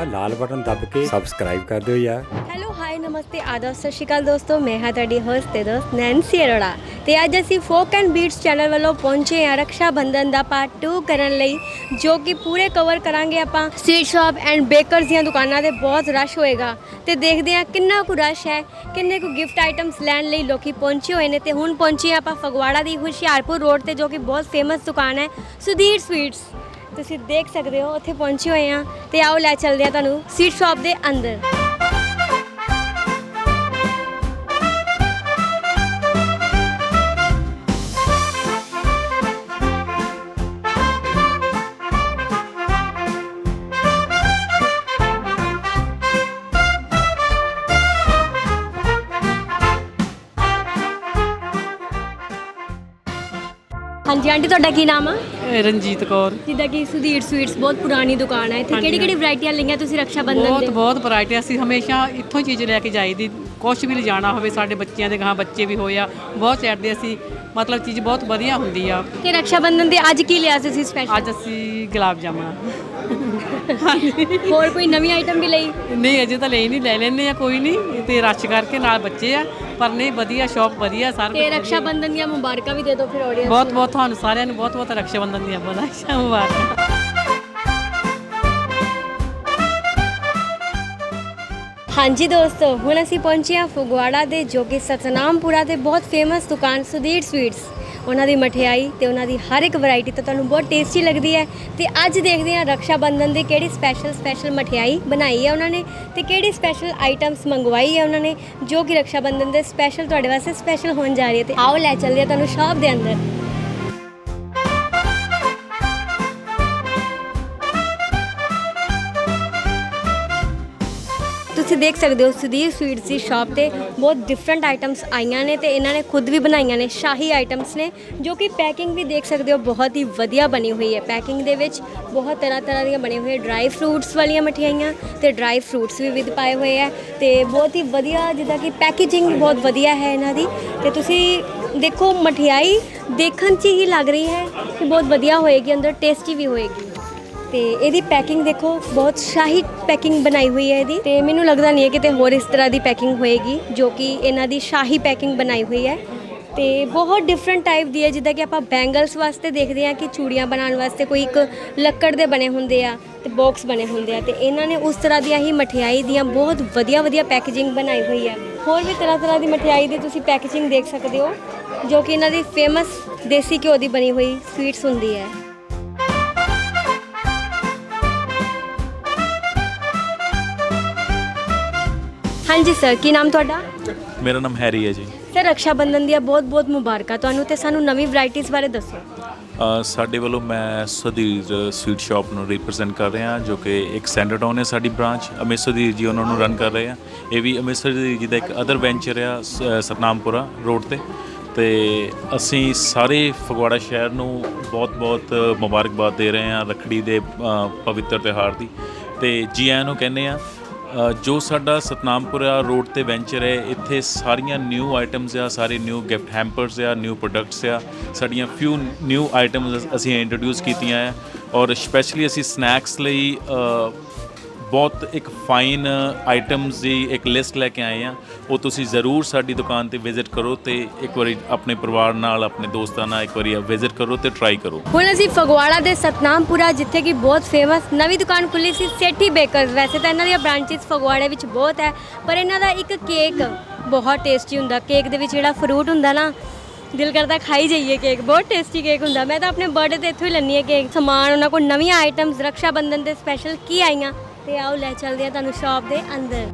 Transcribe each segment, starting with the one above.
ਆ, ਲਾਲ ਬਟਨ ਦੱਬ ਕੇ ਸਬਸਕ੍ਰਾਈਬ ਕਰ ਦਿਓ ਯਾਰ। ਹੈਲੋ ਹਾਈ ਨਮਸਤੇ, ਆਦਾਬ, ਸਤਿ ਸ਼੍ਰੀ ਅਕਾਲ ਦੋਸਤੋ। ਮੈਂ ਹਾਂ ਤੁਹਾਡੀ ਹੋਸਟ ਤੇ ਦੋਸਤ ਨੈਂਸੀ ਅਰੋੜਾ ਤੇ ਅੱਜ ਅਸੀਂ ਫੋਕ ਐਂਡ ਬੀਟਸ ਚੈਨਲ ਵੱਲੋਂ ਪਹੁੰਚੇ ਹਾਂ ਰਕਸ਼ਾ ਬੰਧਨ ਦਾ ਪਾਰਟ 2 ਕਰਨ ਲਈ, ਜੋ ਕਿ ਪੂਰੇ ਕਵਰ ਕਰਾਂਗੇ ਆਪਾਂ। ਸਵੀਟ ਸ਼ਾਪ ਐਂਡ ਬੇਕਰਸ ਦੀਆਂ ਦੁਕਾਨਾਂ ਤੇ ਬਹੁਤ ਰਸ਼ ਹੋਏਗਾ। ਤੇ ਦੇਖਦੇ ਹਾਂ ਕਿੰਨਾ ਕੁ ਰਸ਼ ਹੈ, ਕਿੰਨੇ ਕੁ ਗਿਫਟ ਆਈਟਮਸ ਲੈਣ ਲਈ ਲੋਕੀ ਪਹੁੰਚੇ ਹੋਏ ਨੇ। ਤੇ ਹੁਣ ਪਹੁੰਚੇ ਆਪਾਂ ਫਗਵਾੜਾ ਦੀ ਹੁਸ਼ਿਆਰਪੁਰ ਰੋਡ ਤੇ, ਜੋ ਕਿ ਬਹੁਤ ਫੇਮਸ ਦੁਕਾਨ ਹੈ ਸੁਧੀਰ ਸਵੀਟਸ ਤੁਸੀਂ ਦੇਖ ਸਕਦੇ ਹੋ, ਉੱਥੇ ਪਹੁੰਚੇ ਹੋਏ ਆ ਤੇ ਆਓ ਲੈ ਚੱਲਦੇ ਆ ਤੁਹਾਨੂੰ ਸਵੀਟ ਸ਼ਾਪ ਦੇ ਅੰਦਰ। ਹਾਂਜੀ, ਆਂਟੀ, ਤੁਹਾਡਾ ਕੀ ਨਾਮ ਆ? ਇਹ ਰਣਜੀਤ ਕੌਰ। ਜਿੱਦਾਂ ਕਿ ਸੁਧੀਰ ਸਵੀਟਸ ਬਹੁਤ ਪੁਰਾਣੀ ਦੁਕਾਨ ਹੈ। ਇੱਥੇ ਹਾਂਜੀ, ਕਿਹੜੀ ਕਿਹੜੀ ਵੈਰਾਈਟੀਆਂ ਲਈਆਂ ਤੁਸੀਂ ਰਕਸ਼ਾ ਬੰਧਨ ਬਹੁਤ ਦੇ? ਬਹੁਤ ਵੈਰਾਈਟੀ ਅਸੀਂ ਹਮੇਸ਼ਾ ਇੱਥੋਂ ਹੀ ਚੀਜ਼ ਲੈ ਕੇ ਜਾਈਦੀ। ਕੁਝ ਵੀ ਲਿਜਾਣਾ ਹੋਵੇ ਸਾਡੇ ਬੱਚਿਆਂ ਦੇ ਗਾਂ ਬੱਚੇ ਵੀ ਹੋਏ ਆ ਬਹੁਤ ਚੜਦੇ ਅਸੀਂ। ਮਤਲਬ ਚੀਜ਼ ਬਹੁਤ ਵਧੀਆ ਹੁੰਦੀ ਆ। ਤੇ ਰਕਸ਼ਾ ਬੰਧਨ ਦੇ ਅੱਜ ਕੀ ਲਿਆ ਸੀ ਸਪੈਸ਼ਲ ਅੱਜ ਅਸੀਂ ਗੁਲਾਬ ਜਾਮਣਾ ਹੋਰ ਕੋਈ ਨਵੀਂ ਆਈਟਮ ਵੀ ਲਈ? ਨਹੀਂ ਅਜੇ ਤਾਂ ਲੈ ਨਹੀਂ ਲੈ ਲੈਣੇ ਆ ਕੋਈ ਨਹੀਂ। ਤੇ ਰਸ਼ ਕਰਕੇ ਨਾਲ ਬੱਚੇ ਆ। ਪਰ ਨਹੀਂ ਵਧੀਆ ਸ਼ੌਪ ਵਧੀਆ ਸਾਰਾ ਤੇ ਰਕਸ਼ਾ। ਬੰਧਨ ਦੀਆਂ ਮੁਬਾਰਕਾਂ ਵੀ ਦੇ ਦਿਓ ਫਿਰ ਆਡੀਅנס ਬਹੁਤ ਬਹੁਤ ਤੁਹਾਨੂੰ ਸਾਰਿਆਂ ਨੂੰ ਬਹੁਤ ਬਹੁਤ ਰਕਸ਼ਾ ਬੰਧਨ ਦੀਆਂ ਵਧਾਈਆਂ ਮੁਬਾਰਕਾਂ। ਹਾਂਜੀ ਦੋਸਤੋ ਹੁਣ ਅਸੀਂ ਪਹੁੰਚੇ ਹਾਂ ਫਗਵਾੜਾ ਦੇ ਜੋ ਕਿ ਸਤਨਾਮਪੁਰਾ ਦੇ ਬਹੁਤ ਫੇਮਸ ਦੁਕਾਨ ਸੁਧੀਰ ਸਵੀਟਸ ਉਹਨਾਂ ਦੀ ਮਠਿਆਈ ਤੇ ਉਹਨਾਂ ਦੀ ਹਰ ਇੱਕ ਵੈਰਾਈਟੀ ਤਾਂ ਤੁਹਾਨੂੰ ਬਹੁਤ ਟੇਸਟੀ ਲੱਗਦੀ ਹੈ ਤੇ ਅੱਜ ਦੇਖਦੇ ਹਾਂ ਰਕਸ਼ਾ ਬੰਧਨ ਦੀ ਕਿਹੜੀ ਸਪੈਸ਼ਲ ਸਪੈਸ਼ਲ ਮਠਿਆਈ ਬਣਾਈ ਹੈ ਉਹਨਾਂ ਨੇ ਤੇ ਕਿਹੜੀ ਸਪੈਸ਼ਲ ਆਈਟਮਸ ਮੰਗਵਾਈ ਹੈ ਉਹਨਾਂ ਨੇ ਜੋ ਕਿ ਰਕਸ਼ਾ ਬੰਧਨ ਦੇ ਸਪੈਸ਼ਲ ਤੁਹਾਡੇ ਵਾਸਤੇ ਸਪੈਸ਼ਲ ਹੋਣ ਜਾ ਰਹੀ ਹੈ ਤੇ ਆਓ ਲੈ ਚੱਲਦੇ ਹਾਂ ਤੁਹਾਨੂੰ ਸ਼ਾਪ ਦੇ ਅੰਦਰ। ਤੁਸੀਂ ਦੇਖ ਸਕਦੇ ਹੋ ਸੁਧੀਰ ਸਵੀਟਸ ਦੀ ਸ਼ਾਪ ਤੇ ਬਹੁਤ ਡਿਫਰੈਂਟ ਆਈਟਮਸ ਆਈਆਂ ਨੇ ਤੇ ਇਹਨਾਂ ਨੇ ਖੁਦ ਵੀ ਬਣਾਈਆਂ ਨੇ, ਸ਼ਾਹੀ ਆਈਟਮਸ ਨੇ, ਜੋ ਕਿ ਪੈਕਿੰਗ ਵੀ ਦੇਖ ਸਕਦੇ ਹੋ, ਬਹੁਤ ਹੀ ਵਧੀਆ ਬਣੀ ਹੋਈ ਹੈ। ਪੈਕਿੰਗ ਦੇ ਵਿੱਚ ਬਹੁਤ ਤਰ੍ਹਾਂ ਤਰ੍ਹਾਂ ਦੀਆਂ ਬਣੇ ਹੋਏ ਡਰਾਈ ਫਰੂਟਸ ਵਾਲੀਆਂ ਮਠਿਆਈਆਂ ਤੇ ਡਰਾਈ ਫਰੂਟਸ ਵੀ ਵਿਦ ਪਾਏ ਹੋਏ ਹੈ ਤੇ ਬਹੁਤ ਹੀ ਵਧੀਆ ਜਿੱਦਾਂ ਕਿ ਪੈਕੇਜਿੰਗ ਬਹੁਤ ਵਧੀਆ ਹੈ ਇਹਨਾਂ ਦੀ ਤੇ ਤੁਸੀਂ ਦੇਖੋ ਮਠਿਆਈ ਦੇਖਣ 'ਚ ਹੀ ਲੱਗ ਰਹੀ ਹੈ ਕਿ ਬਹੁਤ ਵਧੀਆ ਹੋਏਗੀ, ਅੰਦਰ ਟੇਸਟੀ ਵੀ ਹੋਏਗੀ। ਤੇ ਇਹਦੀ ਪੈਕਿੰਗ ਦੇਖੋ, ਬਹੁਤ ਸ਼ਾਹੀ ਪੈਕਿੰਗ ਬਣਾਈ ਹੋਈ ਹੈ ਇਹਦੀ। ਤੇ ਮੈਨੂੰ ਲੱਗਦਾ ਨਹੀਂ ਹੈ ਕਿਤੇ ਹੋਰ ਇਸ ਤਰ੍ਹਾਂ ਦੀ ਪੈਕਿੰਗ ਹੋਏਗੀ, ਜੋ ਕਿ ਇਹਨਾਂ ਦੀ ਸ਼ਾਹੀ ਪੈਕਿੰਗ ਬਣਾਈ ਹੋਈ ਹੈ। ਤੇ ਬਹੁਤ ਡਿਫਰੈਂਟ ਟਾਈਪ ਦੀ ਹੈ, ਜਿੱਦਾਂ ਕਿ ਆਪਾਂ ਬੈਂਗਲਸ ਵਾਸਤੇ ਦੇਖਦੇ ਹਾਂ ਕਿ ਚੂੜੀਆਂ ਬਣਾਉਣ ਵਾਸਤੇ ਕੋਈ ਇੱਕ ਲੱਕੜ ਦੇ ਬਣੇ ਹੁੰਦੇ ਆ ਤੇ ਬਾਕਸ ਬਣੇ ਹੁੰਦੇ ਆ। ਤੇ ਇਹਨਾਂ ਨੇ ਉਸ ਤਰ੍ਹਾਂ ਦੀਆਂ ਹੀ ਮਠਿਆਈ ਦੀਆਂ ਬਹੁਤ ਵਧੀਆ ਵਧੀਆ ਪੈਕੇਜਿੰਗ ਬਣਾਈ ਹੋਈ ਹੈ। ਹੋਰ ਵੀ ਤਰ੍ਹਾਂ ਤਰ੍ਹਾਂ ਦੀ ਮਠਿਆਈ ਦੀ ਤੁਸੀਂ ਪੈਕੇਜਿੰਗ ਦੇਖ ਸਕਦੇ ਹੋ, ਜੋ ਕਿ ਇਹਨਾਂ ਦੀ ਫੇਮਸ ਦੇਸੀ ਘਿਓ ਦੀ ਬਣੀ ਹੋਈ ਸਵੀਟਸ ਹੁੰਦੀ ਹੈ। ਹਾਂਜੀ ਸਰ ਕੀ ਨਾਮ ਤੁਹਾਡਾ? ਮੇਰਾ ਨਾਮ ਹੈਰੀ ਹੈ ਜੀ। ਸਰ ਰਕਸ਼ਾ ਬੰਧਨ ਦੀਆਂ ਬਹੁਤ-ਬਹੁਤ ਮੁਬਾਰਕਾਂ ਤੁਹਾਨੂੰ ਤੇ ਸਾਨੂੰ ਨਵੀਂ ਵੈਰਾਈਟੀਆਂ ਬਾਰੇ ਦੱਸੋ। ਅ, ਸਾਡੇ ਵੱਲੋਂ ਮੈਂ ਸੁਧੀਰ ਸਵੀਟ ਸ਼ਾਪ ਨੂੰ ਰਿਪਰੈਜ਼ੈਂਟ ਕਰ ਰਿਹਾ ਜੋ ਕਿ ਇੱਕ ਸੈਂਟਰ ਟਾਊਨ ਹੈ ਸਾਡੀ ਬ੍ਰਾਂਚ ਅਮਿਤ ਸੁਧੀਰ ਜੀ ਉਹਨਾਂ ਨੂੰ ਰਨ ਕਰ ਰਹੇ ਆ। ਇਹ ਵੀ ਅਮਿਤ ਸੁਧੀਰ ਜੀ ਦਾ ਇੱਕ ਅਦਰ ਵੈਂਚਰ ਆ ਸ- ਸਤਨਾਮਪੁਰਾ ਰੋਡ ਤੇ। ਤੇ ਅਸੀਂ ਸਾਰੇ ਫਗਵਾੜਾ ਸ਼ਹਿਰ ਨੂੰ ਬਹੁਤ-ਬਹੁਤ ਮੁਬਾਰਕਬਾਦ ਦੇ ਰਹੇ ਹਾਂ ਰੱਖੜੀ ਦੇ ਅ, ਪਵਿੱਤਰ ਤਿਉਹਾਰ ਦੀ। ਤੇ ਜੀ ਆਇਆਂ ਨੂੰ ਕਹਿੰਦੇ ਆ ਅ, ਜੋ ਸਾਡਾ ਸਤਨਾਮਪੁਰਾ ਰੋਡ ਤੇ ਵੈਂਚਰ ਹੈ, ਇੱਥੇ ਸਾਰੀਆਂ ਨਿਊ ਆਈਟਮਸ ਆ, ਸਾਰੇ ਨਿਊ ਗਿਫਟ ਹੈਂਪਰਸ ਆ ਨਿਊ ਪ੍ਰੋਡਕਟਸ ਆ, ਸਾਡੀਆਂ ਫਿਊ ਨਿਊ ਆਈਟਮਸ ਅਸੀਂ ਇੰਟਰੋਡਿਊਸ ਕੀਤੀਆਂ ਆ। ਔਰ ਸਪੈਸ਼ਲੀ ਅਸੀਂ ਸਨੈਕਸ ਲਈ ਬਹੁਤ ਇੱਕ ਫਾਈਨ ਆਈਟਮਸ ਦੀ ਇੱਕ ਲਿਸਟ ਲੈ ਕੇ ਆਏ ਆ। ਉਹ ਤੁਸੀਂ ਜ਼ਰੂਰ ਸਾਡੀ ਦੁਕਾਨ ਤੇ ਵਿਜ਼ਿਟ ਕਰੋ ਤੇ ਇੱਕ ਵਾਰੀ ਆਪਣੇ ਪਰਿਵਾਰ ਨਾਲ, ਆਪਣੇ ਦੋਸਤਾਂ ਨਾਲ ਇੱਕ ਵਾਰੀ ਵਿਜ਼ਿਟ ਕਰੋ ਤੇ ਟਰਾਈ ਕਰੋ। ਹੁਣ ਅਸੀਂ ਫਗਵਾੜਾ ਦੇ ਸਤਨਾਮਪੁਰਾ, ਜਿੱਥੇ ਕਿ ਬਹੁਤ ਫੇਮਸ ਨਵੀਂ ਦੁਕਾਨ ਖੁੱਲੀ ਸੀ, ਸੇਠੀ ਬੇਕਰਸ ਵੈਸੇ ਤਾਂ ਇਹਨਾਂ ਦੀਆਂ ਬ੍ਰਾਂਚਿਸ ਫਗਵਾੜੇ ਵਿੱਚ ਬਹੁਤ ਹੈ, ਪਰ ਇਹਨਾਂ ਦਾ ਇੱਕ ਕੇਕ ਬਹੁਤ ਟੇਸਟੀ ਹੁੰਦਾ। ਕੇਕ ਦੇ ਵਿੱਚ ਜਿਹੜਾ ਫਰੂਟ ਹੁੰਦਾ ਨਾ, ਦਿਲ ਕਰਦਾ ਖਾਈ ਜਾਈਏ ਕੇਕ ਬਹੁਤ ਟੇਸਟੀ ਕੇਕ ਹੁੰਦਾ। ਮੈਂ ਤਾਂ ਆਪਣੇ ਬਰਥਡੇ ਤੇ ਇੱਥੋਂ ਹੀ ਲੈਣੀ ਹੈ ਕੇਕ ਸਮਾਨ, ਉਹਨਾਂ ਕੋਲ ਨਵੀਆਂ ਆਈਟਮਸ ਰਕਸ਼ਾ ਬੰਧਨ ਦੇ ਸਪੈਸ਼ਲ ਕੀ ਆਈਆਂ? ਤੇ ਆਓ ਲੈ ਚੱਲਦੇ ਆ ਤੁਹਾਨੂੰ ਸ਼ਾਪ ਦੇ ਅੰਦਰ।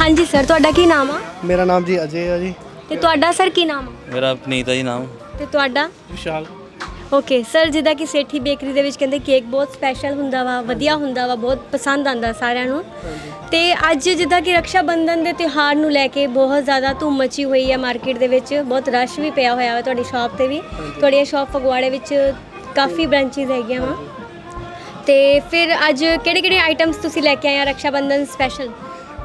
ਹਾਂਜੀ ਸਰ ਤੁਹਾਡਾ ਕੀ ਨਾਮ ਆ? ਮੇਰਾ ਨਾਮ ਜੀ ਅਜੇ ਹੈ ਜੀ। ਤੇ ਤੁਹਾਡਾ ਸਰ ਕੀ ਨਾਮ ਆ? ਮੇਰਾ ਪਨੀਤਾ ਜੀ ਨਾਮ। ਤੇ ਤੁਹਾਡਾ? ਵਿਸ਼ਾਲ। ਓਕੇ, ਸਰ, ਜਿੱਦਾਂ ਕਿ ਸੇਠੀ ਬੇਕਰੀ ਦੇ ਵਿੱਚ ਕਹਿੰਦੇ ਕੇਕ ਬਹੁਤ ਸਪੈਸ਼ਲ ਹੁੰਦਾ ਵਾ, ਵਧੀਆ ਹੁੰਦਾ ਵਾ, ਬਹੁਤ ਪਸੰਦ ਆਂਦਾ ਸਾਰਿਆਂ ਨੂੰ। ਤੇ ਅੱਜ ਜਿੱਦਾਂ ਕਿ ਰਕਸ਼ਾ ਬੰਧਨ ਦੇ ਤਿਉਹਾਰ ਨੂੰ ਲੈ ਕੇ ਬਹੁਤ ਜ਼ਿਆਦਾ ਧੂਮ ਮਚੀ ਹੋਈ ਹੈ ਮਾਰਕੀਟ ਦੇ ਵਿੱਚ, ਬਹੁਤ ਰਸ਼ ਵੀ ਪਿਆ ਹੋਇਆ ਵਾ ਤੁਹਾਡੀ ਸ਼ਾਪ ਤੇ ਵੀ। ਤੁਹਾਡੀ ਸ਼ਾਪ ਫਗਵਾੜੇ ਵਿੱਚ ਕਾਫੀ ਬ੍ਰਾਂਚਿਸ ਹੈਗੀਆਂ ਵਾ। ਤੇ ਫਿਰ ਅੱਜ ਕਿਹੜੇ ਕਿਹੜੇ ਆਈਟਮਸ ਤੁਸੀਂ ਲੈ ਕੇ ਆਏ ਆ ਰਕਸ਼ਾ ਬੰਧਨ ਸਪੈਸ਼ਲ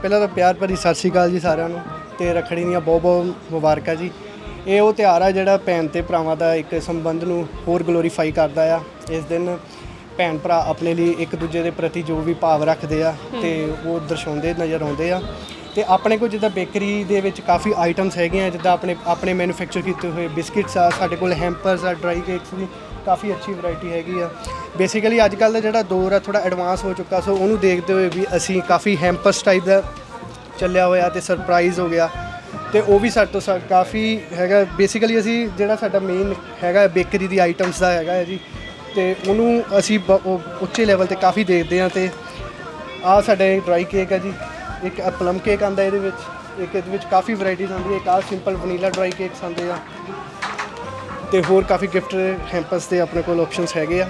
ਪਹਿਲਾਂ ਤਾਂ ਪਿਆਰ ਭਰੀ ਸਤਿ ਸ਼੍ਰੀ ਅਕਾਲ ਜੀ ਸਾਰਿਆਂ ਨੂੰ, ਤੇ ਰੱਖੜੀ ਦੀਆਂ ਬਹੁਤ ਬਹੁਤ ਮੁਬਾਰਕਾਂ ਜੀ। ਇਹ ਉਹ ਤਿਉਹਾਰ ਆ ਜਿਹੜਾ ਭੈਣ ਤੇ ਭਰਾਵਾਂ ਦਾ ਇੱਕ ਸੰਬੰਧ ਨੂੰ ਹੋਰ ਗਲੋਰੀਫਾਈ ਕਰਦਾ ਆ। ਇਸ ਦਿਨ ਭੈਣ ਭਰਾ ਆਪਣੇ ਲਈ ਇੱਕ ਦੂਜੇ ਦੇ ਪ੍ਰਤੀ ਜੋ ਵੀ ਭਾਵ ਰੱਖਦੇ ਆ ਤੇ ਉਹ ਦਰਸਾਉਂਦੇ ਨਜ਼ਰ ਆਉਂਦੇ ਆ। ਤੇ ਆਪਣੇ ਕੋਲ ਜਿੱਦਾਂ ਬੇਕਰੀ ਦੇ ਵਿੱਚ ਕਾਫੀ ਆਈਟਮਸ ਹੈਗੀਆਂ ਜਿੱਦਾਂ ਆਪਣੇ ਆਪਣੇ ਮੈਨੂਫੈਕਚਰ ਕੀਤੇ ਹੋਏ ਬਿਸਕਿਟਸ ਆ ਸਾਡੇ ਕੋਲ ਹੈਂਪਰਸ ਆ ਡਰਾਈ ਕੇਕਸ ਦੀ ਕਾਫੀ ਅੱਛੀ ਵੈਰਾਈਟੀ ਹੈਗੀ ਆ। ਬੇਸਿਕਲੀ ਅੱਜ ਕੱਲ ਦਾ ਜਿਹੜਾ ਦੌਰ ਆ ਥੋੜਾ ਐਡਵਾਂਸ ਹੋ ਚੁੱਕਾ ਸੋ ਉਹਨੂੰ ਦੇਖਦੇ ਹੋਏ ਵੀ ਅਸੀਂ ਕਾਫੀ ਹੈਂਪਰਸ ਟਾਈਪ ਦਾ ਚੱਲਿਆ ਹੋਇਆ ਤੇ ਸਰਪ੍ਰਾਈਜ਼ ਹੋ ਗਿਆ। ਤੇ ਉਹ ਵੀ ਸਾਡੇ ਤੋਂ ਸਾ- ਕਾਫੀ ਹੈਗਾ। ਬੇਸਿਕਲੀ ਅਸੀਂ ਜਿਹੜਾ ਸਾਡਾ ਮੇਨ ਹੈਗਾ ਬੇਕਰੀ ਦੀ ਆਈਟਮਸ ਦਾ ਹੈਗਾ ਹੈ ਜੀ। ਤੇ ਉਹਨੂੰ ਅਸੀਂ ਬ- ਉਹ ਉੱਚੇ ਲੈਵਲ ਤੇ ਕਾਫੀ ਦੇਖਦੇ ਹਾਂ ਤੇ ਆ ਸਾਡੇ ਡਰਾਈ ਕੇਕ ਹੈ ਜੀ। ਇੱਕ ਪਲਮ ਕੇਕ ਆਂਦਾ ਇਹਦੇ ਵਿੱਚ। ਇੱਕ ਇਹਦੇ ਵਿੱਚ ਕਾਫੀ ਵੈਰਾਈਟੀਜ਼ ਆਉਂਦੀ ਹੈ। ਇੱਕ ਆ ਸਿੰਪਲ ਵਨੀਲਾ ਡਰਾਈ ਕੇਕਸ ਆਉਂਦੇ ਆ। ਤੇ ਹੋਰ ਕਾਫੀ ਗਿਫਟ ਹੈਂਪਰਸ 'ਤੇ ਆਪਣੇ ਕੋਲ ਆਪਸ਼ਨਸ ਹੈਗੇ ਆ।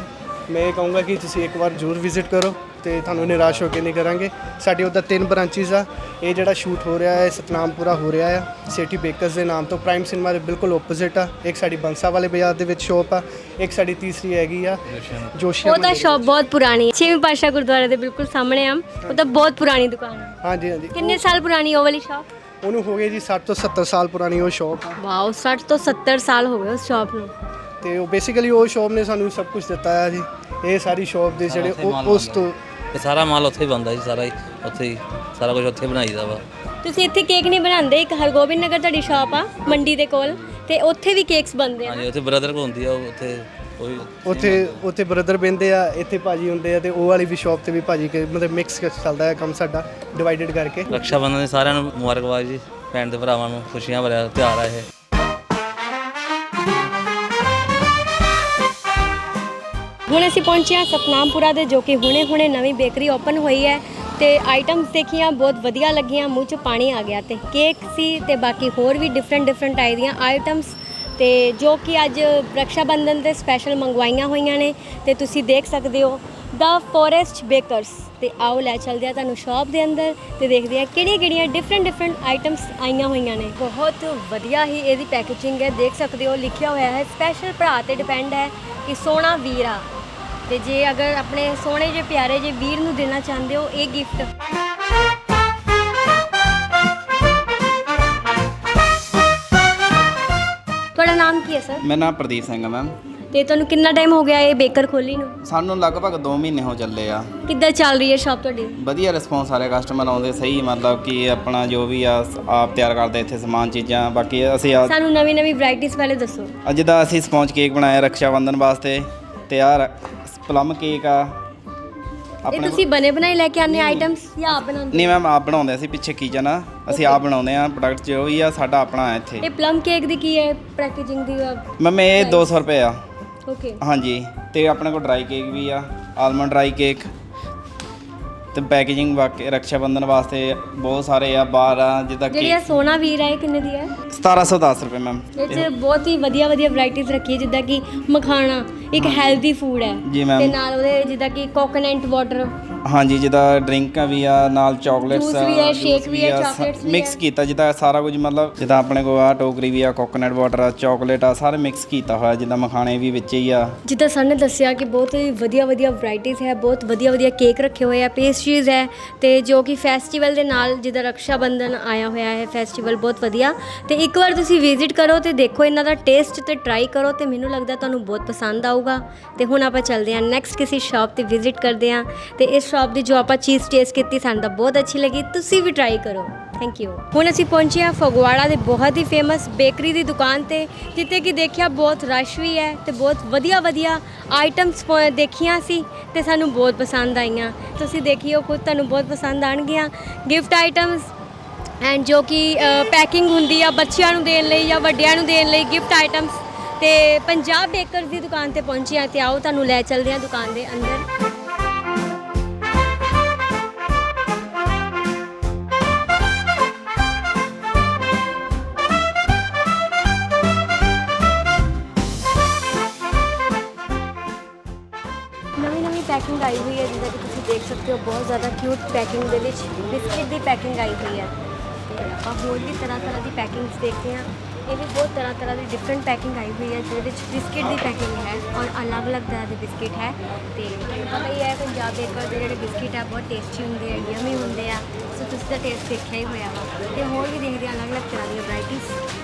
ਮੈਂ ਇਹ ਕਹੂੰਗਾ ਕਿ ਤੁਸੀਂ ਇੱਕ ਵਾਰ ਜ਼ਰੂਰ ਵਿਜ਼ਿਟ ਕਰੋ। ਤੇ ਤੁਹਾਨੂੰ ਨਿਰਾਸ਼ ਹੋ ਕੇ ਨਹੀਂ ਕਰਾਂਗੇ। ਸਾਡੇ ਉੱਧਰ ਤਿੰਨ ਬ੍ਰਾਂਚਿਸ ਆ। ਇਹ ਜਿਹੜਾ ਸ਼ੂਟ ਹੋ ਰਿਹਾ ਹੈ ਸਤਨਾਮਪੁਰਾ ਹੋ ਰਿਹਾ ਆ। ਸਿਟੀ ਬੇਕਰਸ ਦੇ ਨਾਮ ਤੋਂ ਪ੍ਰਾਈਮ ਸਿਨੇਮਾ ਦੇ ਬਿਲਕੁਲ ਆਪੋਜ਼ਿਟ ਆ। ਇੱਕ ਸਾਡੀ ਬੰਸਾ ਵਾਲੇ ਬਾਜ਼ਾਰ ਦੇ ਵਿੱਚ ਸ਼ੋਪ ਆ। ਇੱਕ ਸਾਡੀ ਤੀਸਰੀ ਹੈਗੀ ਆ ਜੋਸ਼ੀਆ ਉਹ ਤਾਂ ਸ਼ਾਪ ਬਹੁਤ ਪੁਰਾਣੀ ਹੈ। ਛੇਵੀਂ ਪਾਸ਼ਾ ਗੁਰਦੁਆਰੇ ਦੇ ਬਿਲਕੁਲ ਸਾਹਮਣੇ ਆ। ਉਹ ਤਾਂ ਬਹੁਤ ਪੁਰਾਣੀ ਦੁਕਾਨ ਹੈ ਹਾਂਜੀ ਹਾਂਜੀ। ਕਿੰਨੇ ਸਾਲ ਪੁਰਾਣੀ ਉਹ ਵਾਲੀ ਸ਼ਾਪ ਉਹਨੂੰ ਹੋ ਗਏ ਜੀ 60 ਤੋਂ 70 ਸਾਲ ਪੁਰਾਣੀ ਉਹ ਸ਼ਾਪ ਆ। ਵਾਓ 60 ਤੋਂ 70 ਸਾਲ ਹੋ ਗਏ ਉਸ ਸ਼ਾਪ ਨੂੰ। ਤੇ ਉਹ ਬੇਸਿਕਲੀ ਉਹ ਸ਼ਾਪ ਨੇ ਸਾਨੂੰ ਸਭ ਕੁਝ ਦਿੱਤਾ ਹੈ ਜੀ। ਇਹ ਸਾਰੀ ਸ਼ਾਪ ਦੇ ਜਿਹੜੇ ਉਸ ਤੋਂ ਤੇ ਸਾਰਾ ਮਾਲ ਉੱਥੇ ਹੀ ਬਣਦਾ ਜੀ ਸਾਰਾ ਹੀ ਉੱਥੇ ਹੀ ਸਾਰਾ ਕੁਝ ਉੱਥੇ ਬਣਾਈਦਾ ਵਾ। ਤੁਸੀਂ ਇੱਥੇ ਕੇਕ ਨਹੀਂ ਬਣਾਉਂਦੇ ਇੱਕ ਹਰਗੋਬਿੰਦ ਨਗਰ ਤੁਹਾਡੀ ਸ਼ਾਪ ਆ ਮੰਡੀ ਦੇ ਕੋਲ ਤੇ ਉੱਥੇ ਵੀ ਕੇਕਸ ਬਣਦੇ ਆ। ਹਾਂਜੀ ਉੱਥੇ ਬ੍ਰਦਰ ਕੋ ਹੁੰਦੀ ਆ ਉਹ ਉੱਥੇ ਉਹ ਵੀ ਉੱਥੇ ਉੱਥੇ ਬ੍ਰਦਰ ਬਹਿੰਦੇ ਆ ਇੱਥੇ ਭਾਜੀ ਹੁੰਦੇ ਆ ਤੇ ਉਹ ਵਾਲੀ ਵੀ ਸ਼ਾਪ ਤੇ ਵੀ ਭਾਜੀ ਕੇ ਮਤਲਬ ਮਿਕਸ ਚੱਲਦਾ ਹੈ ਕੰਮ ਸਾਡਾ ਡਿਵਾਈਡਡ ਕਰਕੇ। ਰਕਸ਼ਾ ਬੰਧਨ ਦੇ ਸਾਰਿਆਂ ਨੂੰ ਮੁਬਾਰਕਬਾਦ ਜੀ ਭੈਣ ਦੇ ਭਰਾਵਾਂ ਨੂੰ ਖੁਸ਼ੀਆਂ ਭਰਿਆ ਤਿਉਹਾਰ ਆ ਇਹ। ਹੁਣ ਅਸੀਂ ਪਹੁੰਚੇ ਹਾਂ ਸਤਨਾਮਪੁਰਾ ਦੇ, ਜੋ ਕਿ ਹੁਣੇ-ਹੁਣੇ ਨਵੀਂ ਬੇਕਰੀ ਓਪਨ ਹੋਈ ਹੈ ਤੇ ਆਈਟਮਸ ਦੇਖੀਆਂ, ਬਹੁਤ ਵਧੀਆ ਲੱਗੀਆਂ, ਮੂੰਹ 'ਚ ਪਾਣੀ ਆ ਗਿਆ ਤੇ ਕੇਕ ਸੀ ਤੇ ਬਾਕੀ ਹੋਰ ਵੀ ਡਿਫਰੈਂਟ ਡਿਫਰੈਂਟ ਆਈ ਦੀਆਂ ਆਈਟਮਸ ਤੇ ਜੋ ਕਿ ਅੱਜ ਰਕਸ਼ਾ ਬੰਧਨ ਤੇ ਸਪੈਸ਼ਲ ਮੰਗਵਾਈਆਂ ਹੋਈਆਂ ਨੇ ਤੇ ਤੁਸੀਂ ਦੇਖ ਸਕਦੇ ਹੋ। ਦਾ ਫੋਰੈਸਟ ਬੇਕਰਸ ਤੇ ਆਓ ਲੈ ਚਲਦੇ ਆ ਤੁਹਾਨੂੰ ਸ਼ਾਪ ਦੇ ਅੰਦਰ ਤੇ ਦੇਖਦੇ ਆ ਕਿਹੜੀਆਂ ਕਿਹੜੀਆਂ ਡਿਫਰੈਂਟ ਡਿਫਰੈਂਟ ਆਈਟਮਸ ਆਈਆਂ ਹੋਈਆਂ ਨੇ। ਬਹੁਤ ਵਧੀਆ ਹੀ ਇਹਦੀ ਪੈਕੇਜਿੰਗ ਹੈ, ਦੇਖ ਸਕਦੇ ਹੋ, ਲਿਖਿਆ ਹੋਇਆ ਹੈ। ਸਪੈਸ਼ਲ ਭਰਾ ਤੇ ਡਿਪੈਂਡ ਹੈ ਕਿ ਸੋਹਣਾ ਵੀਰਾ ਤੇ ਜੇ ਅਗਰ ਆਪਣੇ ਸੋਹਣੇ ਜੇ ਪਿਆਰੇ ਜੇ ਵੀਰ ਨੂੰ ਦੇਣਾ ਚਾਹੁੰਦੇ ਹੋ ਇਹ ਗਿਫਟ ਤੁਹਾਡਾ ਨਾਮ ਕੀ ਹੈ ਸਰ ਮੇਰਾ ਨਾਮ ਪ੍ਰਦੀਪ ਸਿੰਘ ਹੈ ਮੈਮ ਤੇ ਤੁਹਾਨੂੰ ਕਿੰਨਾ ਟਾਈਮ ਹੋ ਗਿਆ ਇਹ ਬੇਕਰ ਖੋਲੀ ਨੂੰ? ਸਾਨੂੰ ਲਗਭਗ 2 ਮਹੀਨੇ ਹੋ ਚੱਲੇ ਆ। ਕਿੱਦਾਂ ਚੱਲ ਰਹੀ ਹੈ ਸ਼ਾਪ ਤੁਹਾਡੀ? ਵਧੀਆ ਰਿਸਪੌਂਸ ਆ ਰਿਹਾ ਕਸਟਮਰ ਆਉਂਦੇ ਸਹੀ ਮਤਲਬ ਕਿ ਆਪਣਾ ਜੋ ਵੀ ਆ ਆਪ ਤਿਆਰ ਕਰਦੇ ਇੱਥੇ ਸਮਾਨ ਚੀਜ਼ਾਂ ਬਾਕੀ ਅਸੀਂ ਆ ਸਾਨੂੰ ਨਵੀਂ ਨਵੀਂ ਵੈਰਾਈਟੀਆਂ ਪਹਿਲੇ ਦੱਸੋ। ਅੱਜ ਦਾ ਅਸੀਂ ਸਪੌਂਜ ਕੇਕ ਬਣਾਇਆ ਰਕਸ਼ਾ ਬੰਧਨ ਵਾਸਤੇ ਤੇ ਆ ਪਲਮ ਕੇਕ ਆ। ਇਹ ਆਪਣੇ ਤੁਸੀਂ ਬਨੇ ਬਣਾਏ ਲੈ ਕੇ ਆਨੇ ਆਈਟਮਸ ਜਾਂ ਆਪ ਬਣਾਉਂਦੇ? ਨਹੀਂ ਮੈਮ ਆਪ ਬਣਾਉਂਦੇ ਅਸੀਂ ਪਿੱਛੇ ਕੀਚਨ ਆ ਅਸੀਂ ਆਪ ਬਣਾਉਂਦੇ ਆ ਪ੍ਰੋਡਕਟ ਜੋ ਵੀ ਆ ਸਾਡਾ ਆਪਣਾ ਹੈ ਇੱਥੇ। ਇਹ ਪਲਮ ਕੇਕ ਦੀ ਕੀ ਹੈ? ਪੈਕੇਜਿੰਗ ਦੀ ਮੈਮ ਇਹ 200 ਰੁਪਏ ਆ। ਓਕੇ ਹਾਂਜੀ ਤੇ ਆਪਣੇ ਕੋਲ ਡਰਾਈ ਕੇਕ ਵੀ ਆ ਆਲਮੰਡ ਡਰਾਈ ਕੇਕ ਤੇ ਪੈਕੇਜਿੰਗ ਵਾਕੇ ਰਕਸ਼ਾ ਬੰਧਨ ਵਾਸਤੇ ਬਹੁਤ ਸਾਰੇ ਆ ਬਾਹਰ ਆ ਜਿੱਦਾਂ ਜਿਹੜੀ ਕਿ ਇਹ ਸੋਨਾ ਵੀਰ ਹੈ ਇਹ ਕਿੰਨੇ ਦੀ ਹੈ 1710 ਰੁਪਏ ਮੈਮ ਇਹ 'ਚ ਬਹੁਤ ਹੀ ਵਧੀਆ ਵਧੀਆ ਵੈਰਾਈਟੀਆਂ ਰੱਖੀ ਹੈ ਜਿੱਦਾਂ ਕਿ ਮਖਾਣਾ ਇੱਕ ਹੈਲਦੀ ਫੂਡ ਹੈ ਜੀ। ਤੇ ਨਾਲ ਉਹਦੇ ਜਿੱਦਾਂ ਕਿ ਕੋਕੋਨਟ ਵਾਟਰ ਹਾਂਜੀ ਜਿੱਦਾਂ ਡਰਿੰਕਾਂ ਵੀ ਆ ਨਾਲ ਚਾਕਲੇਟਸ Juice ਵੀ ਹੈ, shake ਵੀ ਹੈ, chocolates ਵੀ ਮਿਕਸ। ਕੀਤਾ ਜਿੱਦਾਂ ਸਾਰਾ ਕੁਝ ਮਤਲਬ ਜਿੱਦਾਂ ਆਪਣੇ ਕੋਲ ਆ ਟੋਕਰੀ ਵੀ ਆ ਕੋਕੋਨਟ ਵਾਟਰ ਆ ਚਾਕਲੇਟ ਆ ਸਾਰੇ ਮਿਕਸ ਕੀਤਾ ਹੋਇਆ ਜਿੱਦਾਂ ਮਖਾਣੇ ਵੀ ਵਿੱਚ ਹੀ ਆ। ਜਿੱਦਾਂ ਸਰ ਨੇ ਦੱਸਿਆ ਕਿ ਬਹੁਤ ਹੀ ਵਧੀਆ ਵਧੀਆ ਵੈਰਾਈਟੀਆਂ ਹੈ ਬਹੁਤ ਵਧੀਆ ਵਧੀਆ ਕੇਕ ਰੱਖੇ ਹੋਏ ਆ ਪੇਸਟਰੀਜ਼ ਹੈ ਤੇ ਜੋ ਕਿ ਫੈਸਟੀਵਲ ਦੇ ਨਾਲ ਜਿੱਦਾਂ ਰਕਸ਼ਾ ਬੰਧਨ ਆਇਆ ਹੋਇਆ ਹੈ ਫੈਸਟੀਵਲ ਬਹੁਤ ਵਧੀਆ। ਤੇ ਇੱਕ ਵਾਰ ਤੁਸੀਂ ਵਿਜ਼ਿਟ ਕਰੋ ਤੇ ਦੇਖੋ ਇਹਨਾਂ ਦਾ ਟੇਸਟ ਤੇ ਟਰਾਈ ਕਰੋ ਤੇ ਮੈਨੂੰ ਲੱਗਦਾ ਤੁਹਾਨੂੰ ਬਹੁਤ ਪਸੰਦ ਆਊਗਾ। ਤੇ ਹੁਣ ਆਪਾਂ ਚੱਲਦੇ ਹਾਂ ਨੈਕਸਟ ਕਿਸੇ ਸ਼ਾਪ ਤੇ ਵਿਜ਼ਿਟ ਕਰਦੇ ਹਾਂ। ਤੇ ਇਸ ਸ਼ਾਪ ਦੀ ਜੋ ਆਪਾਂ ਚੀਜ਼ ਟੇਸਟ ਕੀਤੀ ਸਾਨੂੰ ਤਾਂ ਬਹੁਤ ਅੱਛੀ ਲੱਗੀ। ਤੁਸੀਂ ਵੀ ਟਰਾਈ ਕਰੋ। ਥੈਂਕ ਯੂ ਹੁਣ ਅਸੀਂ ਪਹੁੰਚੇ ਹਾਂ ਫਗਵਾੜਾ ਦੇ ਬਹੁਤ ਹੀ ਫੇਮਸ ਬੇਕਰੀ ਦੀ ਦੁਕਾਨ ਤੇ, ਜਿੱਥੇ ਕਿ ਦੇਖਿਆ ਬਹੁਤ ਰਸ਼ ਵੀ ਹੈ ਤੇ ਬਹੁਤ ਵਧੀਆ ਵਧੀਆ ਆਈਟਮਸ ਦੇਖੀਆਂ ਸੀ ਤੇ ਸਾਨੂੰ ਬਹੁਤ ਪਸੰਦ ਆਈਆਂ। ਤੁਸੀਂ ਦੇਖਿਓ, ਖੁਦ ਤੁਹਾਨੂੰ ਬਹੁਤ ਪਸੰਦ ਆਣਗੀਆਂ ਗਿਫਟ ਆਈਟਮਸ ਐਂਡ ਜੋ ਕਿ ਪੈਕਿੰਗ ਹੁੰਦੀ ਆ ਬੱਚਿਆਂ ਨੂੰ ਦੇਣ ਲਈ ਜਾਂ ਵੱਡਿਆਂ ਨੂੰ ਦੇਣ ਲਈ ਗਿਫਟ ਆਈਟਮਸ ਤੇ ਪੰਜਾਬ ਬੇਕਰਸ ਦੀ ਦੁਕਾਨ ਤੇ ਪਹੁੰਚੇ ਆ ਤੇ ਆਓ, ਤੁਹਾਨੂੰ ਲੈ ਚੱਲਦੇ ਹਾਂ ਦੁਕਾਨ ਦੇ ਅੰਦਰ। ਆਈ ਹੋਈ ਹੈ, ਜਿੱਦਾਂ ਕਿ ਤੁਸੀਂ ਦੇਖ ਸਕਦੇ ਹੋ, ਬਹੁਤ ਜ਼ਿਆਦਾ ਕਿਊਟ ਪੈਕਿੰਗ ਦੇ ਵਿੱਚ ਬਿਸਕਿਟ ਦੀ ਪੈਕਿੰਗ ਆਈ ਹੋਈ ਹੈ। ਤੇ ਆਪਾਂ ਹੋਰ ਵੀ ਤਰ੍ਹਾਂ ਤਰ੍ਹਾਂ ਦੀ ਪੈਕਿੰਗਸ ਦੇਖਦੇ ਹਾਂ। ਇਹ ਵੀ ਬਹੁਤ ਤਰ੍ਹਾਂ ਤਰ੍ਹਾਂ ਦੀ ਡਿਫਰੈਂਟ ਪੈਕਿੰਗ ਆਈ ਹੋਈ ਹੈ, ਜਿਹਦੇ ਵਿੱਚ ਬਿਸਕਿਟ ਦੀ ਪੈਕਿੰਗ ਹੈ ਔਰ ਅਲੱਗ-ਅਲੱਗ ਤਰ੍ਹਾਂ ਦੇ ਬਿਸਕਿਟ ਹੈ। ਤੇ ਤੁਹਾਨੂੰ ਪਤਾ ਹੀ ਹੈ, ਪੰਜਾਬ ਬੇਕਰ ਦੇ ਜਿਹੜੇ ਬਿਸਕਿਟ ਆ, ਬਹੁਤ ਟੇਸਟੀ ਹੁੰਦੇ ਆ ਯਮੀ ਹੁੰਦੇ ਆ। ਸੋ ਤੁਸੀਂ ਤਾਂ ਟੇਸਟ ਦੇਖਿਆ ਹੀ ਹੋਇਆ ਵਾ। ਤੇ ਹੋਰ ਵੀ ਦੇਖਦੇ ਹਾਂ ਅਲੱਗ-ਅਲੱਗ ਤਰ੍ਹਾਂ ਦੀਆਂ ਵੈਰਾਈਟੀਆਂ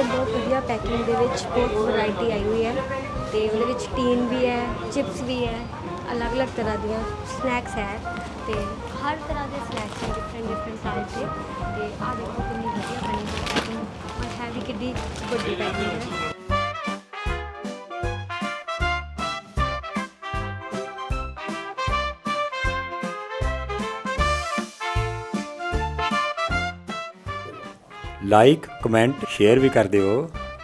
ਦੇਖੋ ਬਹੁਤ ਵਧੀਆ ਪੈਕਿੰਗ ਦੇ ਵਿੱਚ ਬਹੁਤ ਵੈਰਾਈਟੀ ਆਈ ਹੋਈ ਹੈ ਤੇ ਉਹਦੇ ਵਿੱਚ ਟੀਨ ਵੀ ਹੈ ਚਿਪਸ ਵੀ ਹੈ, ਅਲੱਗ-ਅਲੱਗ ਤਰ੍ਹਾਂ ਦੀਆਂ ਸਨੈਕਸ ਹੈ ਤੇ ਹਰ ਤਰ੍ਹਾਂ ਦੇ ਸਨੈਕਸ ਹੈ ਡਿਫਰੈਂਟ ਡਿਫਰੈਂਟ ਸਾਈਜ਼ ਦੇ ਤੇ ਆਹ ਦੇਖੋ ਕਿੰਨੀ ਵਧੀਆ ਬਣੀ ਹੋਈ ਔਰ ਹੈ ਵੀ ਕਿੱਡੀ ਵੱਡੀ ਪੈਕਿੰਗ ਹੈ। ਲਾਈਕ ਕਮੈਂਟ ਸ਼ੇਅਰ ਵੀ ਕਰ ਦਿਓ।